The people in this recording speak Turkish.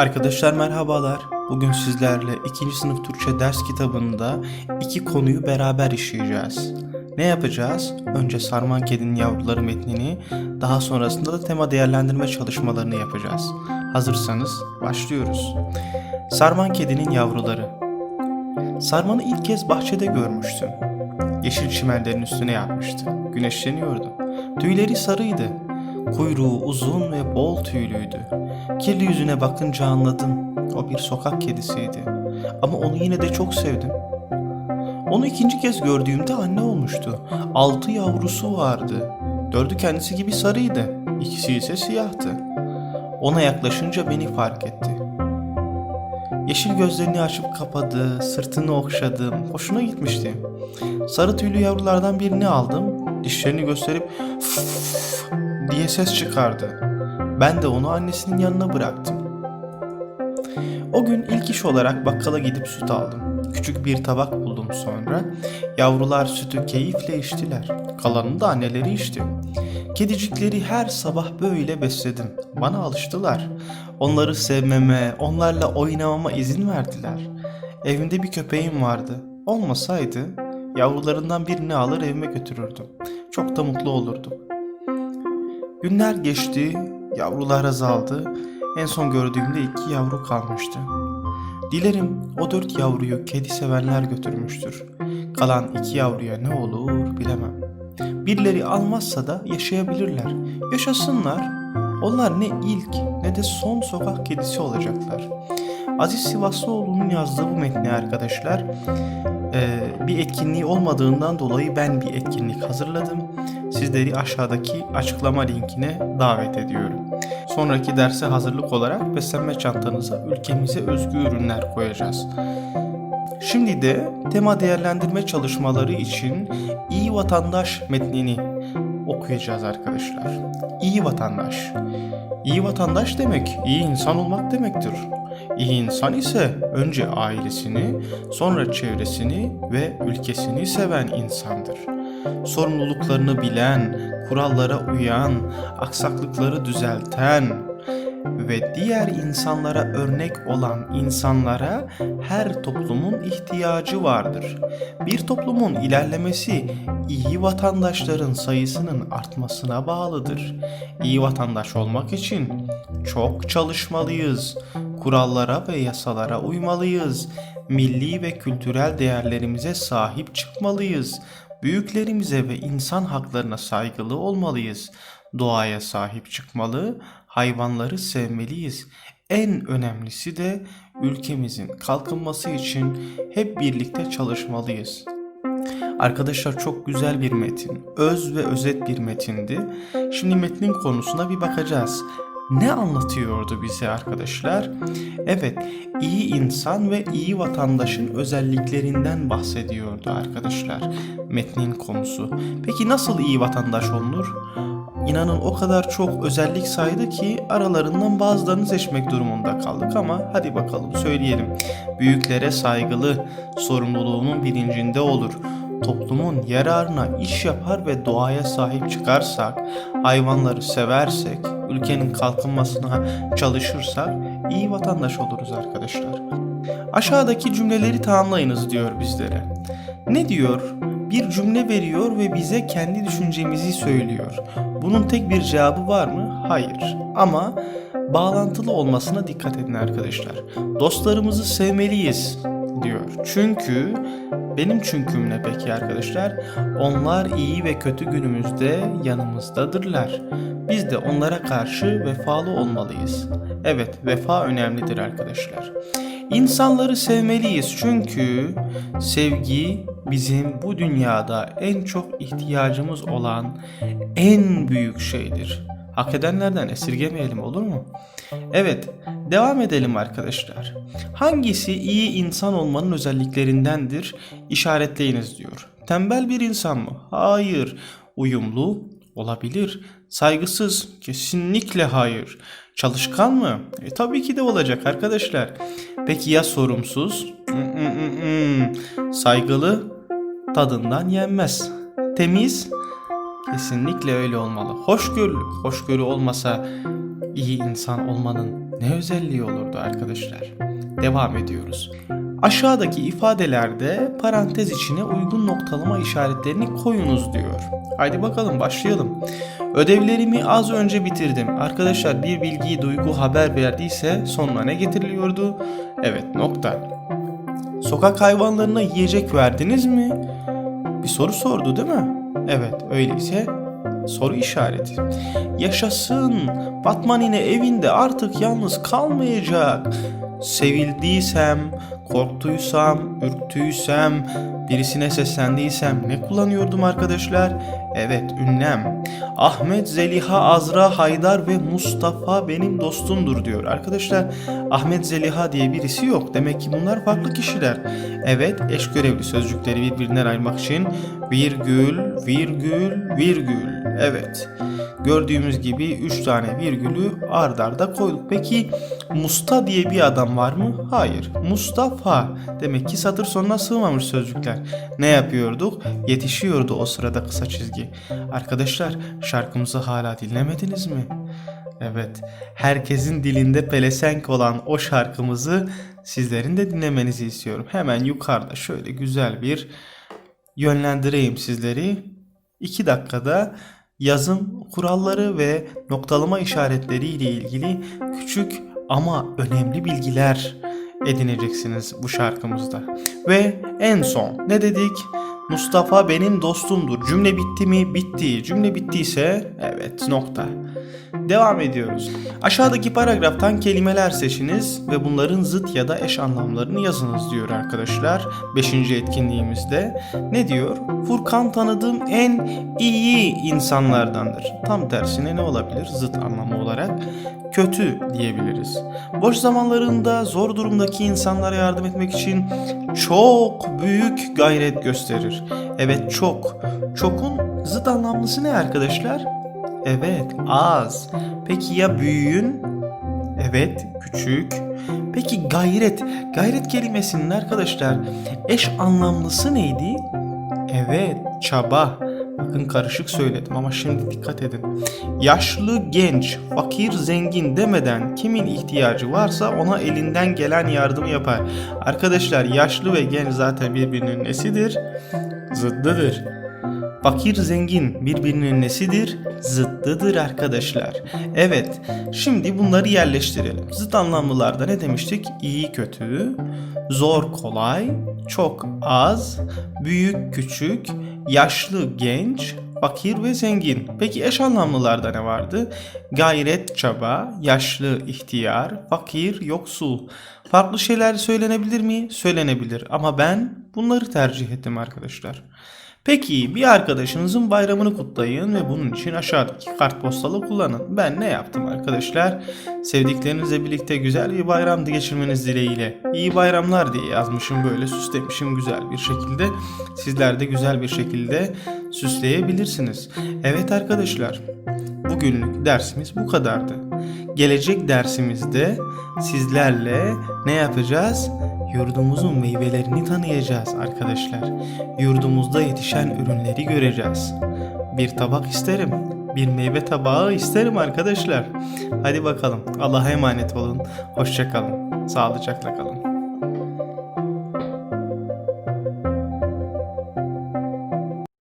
Arkadaşlar merhabalar. Bugün sizlerle 2. sınıf Türkçe ders kitabında iki konuyu beraber işleyeceğiz. Ne yapacağız? Önce Sarman Kedi'nin yavruları metnini, daha sonrasında da tema değerlendirme çalışmalarını yapacağız. Hazırsanız başlıyoruz. Sarman Kedi'nin yavruları. Sarman'ı ilk kez bahçede görmüştüm. Yeşil çimenlerin üstüne yatmıştı. Güneşleniyordu. Tüyleri sarıydı. Kuyruğu uzun ve bol tüylüydü. Kirli yüzüne bakınca anladım. O bir sokak kedisiydi. Ama onu yine de çok sevdim. Onu ikinci kez gördüğümde anne olmuştu. Altı yavrusu vardı. Dördü kendisi gibi sarıydı. İkisi ise siyahtı. Ona yaklaşınca beni fark etti. Yeşil gözlerini açıp kapadı, sırtını okşadım. Hoşuna gitmişti. Sarı tüylü yavrulardan birini aldım. Dişlerini gösterip diye ses çıkardı. Ben de onu annesinin yanına bıraktım. O gün ilk iş olarak bakkala gidip süt aldım. Küçük bir tabak buldum sonra. Yavrular sütü keyifle içtiler. Kalanını da anneleri içti. Kedicikleri her sabah böyle besledim. Bana alıştılar. Onları sevmeme, onlarla oynamama izin verdiler. Evimde bir köpeğim vardı. Olmasaydı yavrularından birini alır evime götürürdüm. Çok da mutlu olurdum. Günler geçti, yavrular azaldı. En son gördüğümde iki yavru kalmıştı. Dilerim o dört yavruyu kedi sevenler götürmüştür. Kalan iki yavruya ne olur bilemem. Birileri almazsa da yaşayabilirler. Yaşasınlar. Onlar ne ilk ne de son sokak kedisi olacaklar. Aziz Sivaslıoğlu'nun yazdığı bu metni arkadaşlar bir etkinliği olmadığından dolayı ben bir etkinlik hazırladım. Sizleri aşağıdaki açıklama linkine davet ediyorum. Sonraki derse hazırlık olarak beslenme çantanıza ülkemize özgü ürünler koyacağız. Şimdi de tema değerlendirme çalışmaları için iyi vatandaş metnini okuyacağız arkadaşlar. İyi vatandaş. İyi vatandaş demek iyi insan olmak demektir. İyi insan ise önce ailesini, sonra çevresini ve ülkesini seven insandır. Sorumluluklarını bilen, kurallara uyan, aksaklıkları düzelten ve diğer insanlara örnek olan insanlara her toplumun ihtiyacı vardır. Bir toplumun ilerlemesi iyi vatandaşların sayısının artmasına bağlıdır. İyi vatandaş olmak için çok çalışmalıyız. Kurallara ve yasalara uymalıyız. Milli ve kültürel değerlerimize sahip çıkmalıyız. Büyüklerimize ve insan haklarına saygılı olmalıyız. Doğaya sahip çıkmalı, hayvanları sevmeliyiz. En önemlisi de ülkemizin kalkınması için hep birlikte çalışmalıyız. Arkadaşlar çok güzel bir metin. Öz ve özet bir metindi. Şimdi metnin konusuna bir bakacağız. Ne anlatıyordu bize arkadaşlar? Evet, iyi insan ve iyi vatandaşın özelliklerinden bahsediyordu arkadaşlar. Metnin konusu. Peki nasıl iyi vatandaş olunur? İnanın o kadar çok özellik saydı ki aralarından bazılarını seçmek durumunda kaldık ama hadi bakalım söyleyelim. Büyüklere saygılı, sorumluluğunun bilincinde olur. Toplumun yararına iş yapar ve doğaya sahip çıkarsak, hayvanları seversek, ülkenin kalkınmasına çalışırsak iyi vatandaş oluruz arkadaşlar. Aşağıdaki cümleleri tamamlayınız diyor bizlere. Ne diyor? Bir cümle veriyor ve bize kendi düşüncemizi söylüyor. Bunun tek bir cevabı var mı? Hayır. Ama bağlantılı olmasına dikkat edin arkadaşlar. Dostlarımızı sevmeliyiz diyor. Çünkü benim çünküm ne peki arkadaşlar? Onlar iyi ve kötü günümüzde yanımızdadırlar. Biz de onlara karşı vefalı olmalıyız. Evet, vefa önemlidir arkadaşlar. İnsanları sevmeliyiz çünkü sevgi bizim bu dünyada en çok ihtiyacımız olan en büyük şeydir. Hak edenlerden esirgemeyelim olur mu? Evet, devam edelim arkadaşlar. Hangisi iyi insan olmanın özelliklerindendir? İşaretleyiniz diyor. Tembel bir insan mı? Hayır. Uyumlu olabilir. Saygısız? Kesinlikle hayır. Çalışkan mı? E, tabii ki de olacak arkadaşlar. Peki ya sorumsuz? Mm, mm, mm, mm. Saygılı? Tadından yenmez. Temiz? Kesinlikle öyle olmalı. Hoşgörülü. Hoşgörü olmasa iyi insan olmanın ne özelliği olurdu arkadaşlar? Devam ediyoruz. Aşağıdaki ifadelerde parantez içine uygun noktalama işaretlerini koyunuz diyor. Haydi bakalım başlayalım. Ödevlerimi az önce bitirdim. Arkadaşlar bir bilgiyi duygu haber verdiyse sonuna ne getiriliyordu? Evet nokta. Sokak hayvanlarına yiyecek verdiniz mi? Bir soru sordu değil mi? Evet öyleyse soru işareti. Yaşasın Batman yine evinde artık yalnız kalmayacak. Sevildiysem, korktuysam, ürktüysem, birisine seslendiysem ne kullanıyordum arkadaşlar? Evet ünlem. Ahmet, Zeliha, Azra, Haydar ve Mustafa benim dostumdur diyor. Arkadaşlar Ahmet Zeliha diye birisi yok. Demek ki bunlar farklı kişiler. Evet eş görevli sözcükleri birbirinden ayırmak için virgül, virgül, virgül. Evet. Gördüğümüz gibi 3 tane virgülü ard arda koyduk. Peki Musta diye bir adam var mı? Hayır. Mustafa. Demek ki satır sonuna sığmamış sözcükler. Ne yapıyorduk? Yetişiyordu o sırada kısa çizgi. Arkadaşlar şarkımızı hala dinlemediniz mi? Evet, herkesin dilinde pelesenk olan o şarkımızı sizlerin de dinlemenizi istiyorum. Hemen yukarıda şöyle güzel bir yönlendireyim sizleri. 2 dakikada yazım kuralları ve noktalama işaretleri ile ilgili küçük ama önemli bilgiler edineceksiniz bu şarkımızda. Ve en son ne dedik? Mustafa benim dostumdur. Cümle bitti mi? Bitti. Cümle bittiyse evet nokta. Devam ediyoruz. Aşağıdaki paragraftan kelimeler seçiniz ve bunların zıt ya da eş anlamlarını yazınız diyor arkadaşlar. Beşinci etkinliğimizde. Ne diyor? Furkan tanıdığım en iyi insanlardandır. Tam tersine ne olabilir? Zıt anlamı olarak kötü diyebiliriz. Boş zamanlarında zor durumdaki insanlara yardım etmek için çok büyük gayret gösterir. Evet çok. Çokun zıt anlamlısı ne arkadaşlar? Evet, az. Peki ya büyüğün? Evet, küçük. Peki gayret. Gayret kelimesinin arkadaşlar eş anlamlısı neydi? Evet, çaba. Bakın karışık söyledim ama şimdi dikkat edin. Yaşlı, genç, fakir, zengin demeden kimin ihtiyacı varsa ona elinden gelen yardımı yapar. Arkadaşlar yaşlı ve genç zaten birbirinin nesidir? Zıddıdır. Fakir zengin birbirinin nesidir? Zıttıdır arkadaşlar. Evet, şimdi bunları yerleştirelim. Zıt anlamlılarda ne demiştik? İyi kötü, zor kolay, çok az, büyük küçük, yaşlı genç, fakir ve zengin. Peki eş anlamlılarda ne vardı? Gayret çaba, yaşlı ihtiyar, fakir yoksul. Farklı şeyler söylenebilir mi? Söylenebilir ama ben bunları tercih ettim arkadaşlar. Peki bir arkadaşınızın bayramını kutlayın ve bunun için aşağıdaki kartpostalı kullanın. Ben ne yaptım arkadaşlar? Sevdiklerinizle birlikte güzel bir bayram geçirmeniz dileğiyle. İyi bayramlar diye yazmışım böyle süslemişim güzel bir şekilde. Sizler de güzel bir şekilde süsleyebilirsiniz. Evet arkadaşlar bugünlük dersimiz bu kadardı. Gelecek dersimizde sizlerle ne yapacağız? Yurdumuzun meyvelerini tanıyacağız arkadaşlar. Yurdumuzda yetişen ürünleri göreceğiz. Bir tabak isterim. Bir meyve tabağı isterim arkadaşlar. Hadi bakalım. Allah'a emanet olun. Hoşça kalın. Sağlıcakla kalın.